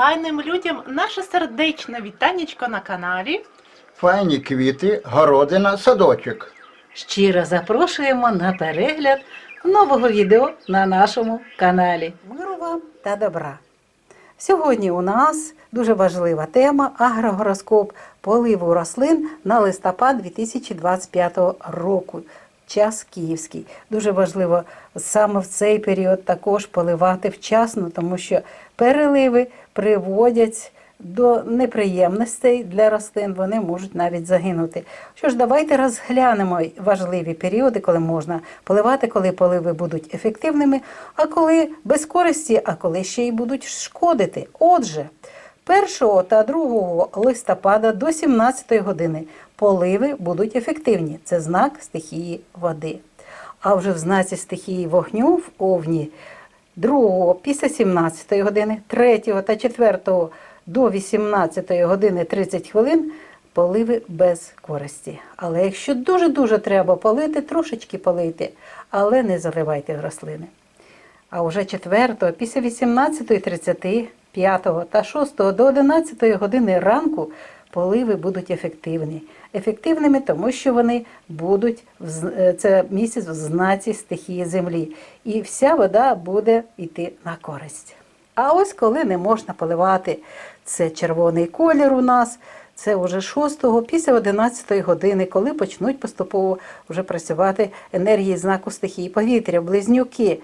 файним людям наше сердечне вітанечко на каналі. Файні квіти, городина, садочок. Щиро запрошуємо на перегляд нового відео на нашому каналі. Миру вам та добра. Сьогодні у нас дуже важлива тема агрогороскоп поливу рослин на листопад 2025 року. Час київський. Дуже важливо саме в цей період також поливати вчасно, тому що переливи приводять до неприємностей для рослин, вони можуть навіть загинути. Що ж, давайте розглянемо важливі періоди, коли можна поливати, коли поливи будуть ефективними, а коли без користі, а коли ще й будуть шкодити. Отже, 1 та 2 листопада до 17 години поливи будуть ефективні. Це знак стихії води. А вже в знаці стихії вогню в Овні 2 після 17 години, 3 та 4 до 18 години 30 хвилин поливи без користі. Але якщо дуже-дуже треба полити, трошечки полийте, але не заливайте рослини. А вже 4 після 18.30, 5 та 6 до 11 години ранку поливи будуть ефективні. Ефективними, тому що вони будуть в е, це місяць в знаці стихії землі. І вся вода буде йти на користь. А ось коли не можна поливати, це червоний колір у нас. Це вже 6 після 11 години, коли почнуть поступово вже працювати енергії знаку стихії повітря, близнюки.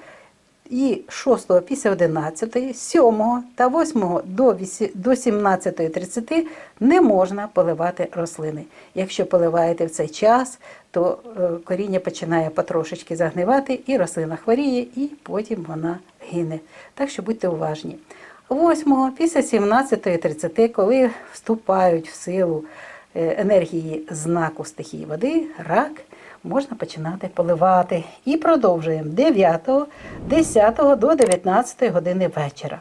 І 6 після 11, 7 та 8 до вісі- до 17.30 не можна поливати рослини. Якщо поливаєте в цей час, то е, коріння починає потрошечки загнивати, і рослина хворіє, і потім вона гине. Так що будьте уважні. 8 після 17.30, коли вступають в силу е, енергії знаку стихії води, рак, можна починати поливати. І продовжуємо 9, 10 до 19 години вечора.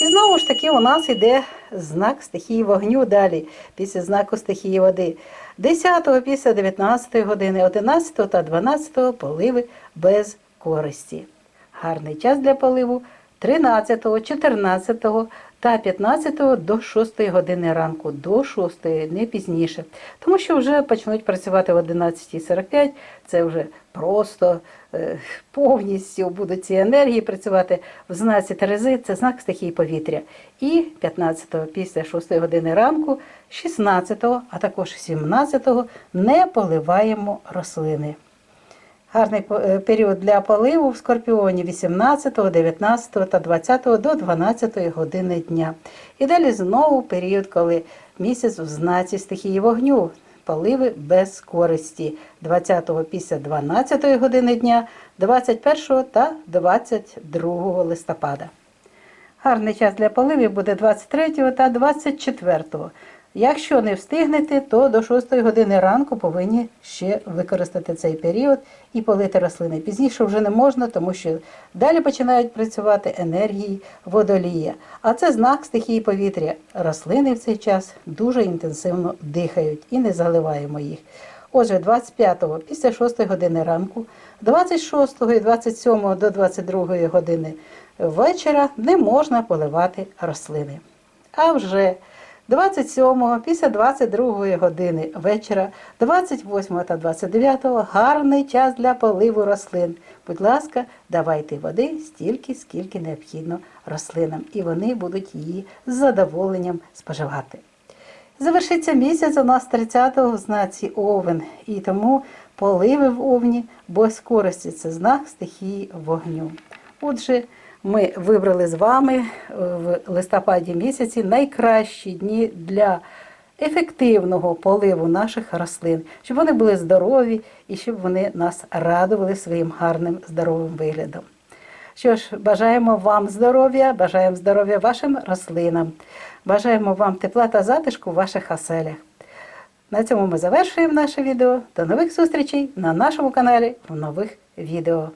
І знову ж таки у нас йде знак стихії вогню далі, після знаку стихії води. 10 після 19 години, 11 та 12 поливи без користі. Гарний час для поливу 13, 14 та 15 до 6 години ранку, до 6, не пізніше. Тому що вже почнуть працювати в 11.45, це вже просто е, повністю будуть ці енергії працювати в знаці Терези, це знак стихії повітря. І 15 після 6 години ранку, 16, а також 17 не поливаємо рослини. Гарний е, період для поливу в Скорпіоні 18, 19 та 20 до 12 години дня. І далі знову період, коли місяць в знаці стихії вогню. Поливи без користі 20 після 12 години дня, 21 та 22 листопада. Гарний час для поливів буде 23 та 24. Якщо не встигнете, то до 6 години ранку повинні ще використати цей період і полити рослини. Пізніше вже не можна, тому що далі починають працювати енергії водолія. А це знак стихії повітря. Рослини в цей час дуже інтенсивно дихають і не заливаємо їх. Отже, 25-го після 6 години ранку, 26-го і 27-го до 22-ї години вечора не можна поливати рослини. А вже 27-го після 22-ї години вечора, 28-го та 29-го гарний час для поливу рослин. Будь ласка, давайте води стільки, скільки необхідно рослинам, і вони будуть її з задоволенням споживати. Завершиться місяць у нас 30-го в знаці Овен, і тому поливи в Овні без користі це знак стихії вогню. Отже, ми вибрали з вами е, в листопаді місяці найкращі дні для ефективного поливу наших рослин, щоб вони були здорові і щоб вони нас радували своїм гарним здоровим виглядом. Що ж, бажаємо вам здоров'я, бажаємо здоров'я вашим рослинам, бажаємо вам тепла та затишку в ваших оселях. На цьому ми завершуємо наше відео. До нових зустрічей на нашому каналі в нових відео.